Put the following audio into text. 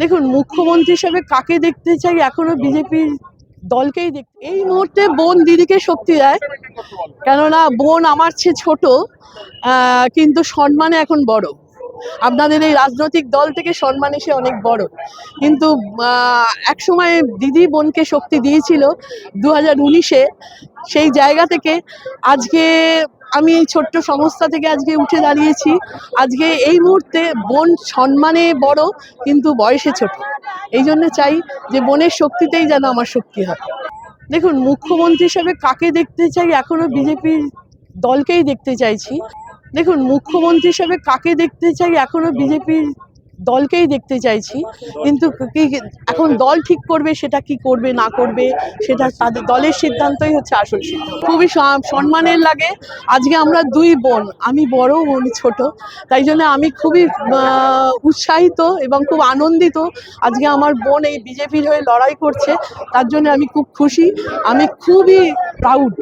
দেখুন, মুখ্যমন্ত্রী হিসেবে কাকে দেখতে চাই? এখনও বিজেপির দলকেই দেখ এই মুহূর্তে বোন দিদিকে শক্তি দেয়। কেননা, বোন আমার চেয়ে ছোট কিন্তু সম্মানে এখন বড়। আপনাদের এই রাজনৈতিক দল থেকে সম্মান এসে অনেক বড়। কিন্তু এক সময় দিদি বোনকে শক্তি দিয়েছিল দু হাজার উনিশে। সেই জায়গা থেকে আজকে আমি এই ছোট্ট সংস্থা থেকে আজকে উঠে দাঁড়িয়েছি। আজকে এই মুহূর্তে বোন সম্মানে বড়, কিন্তু বয়সে ছোট। এই জন্য চাই যে বোনের শক্তিতেই যেন আমার শক্তি হয়। দেখুন, মুখ্যমন্ত্রী হিসাবে কাকে দেখতে চাই? এখনও বিজেপির দলকেই দেখতে চাইছি। দেখুন, মুখ্যমন্ত্রী হিসাবে কাকে দেখতে চাই? এখনও বিজেপির দলকেই দেখতে চাইছি। কিন্তু কি এখন দল ঠিক করবে, সেটা কি করবে, না করবে, সেটা তাদের দলের সিদ্ধান্তই হচ্ছে আসল খুবই সম্মানের লাগে। আজকে আমরা দুই বোন, আমি বড় বোন ছোট। তাই জন্য আমি খুবই উৎসাহিত এবং খুব আনন্দিত আজকে আমার বোন এই বিজেপির হয়ে লড়াই করছে। তার জন্য আমি খুব খুশি। আমি খুবই প্রাউড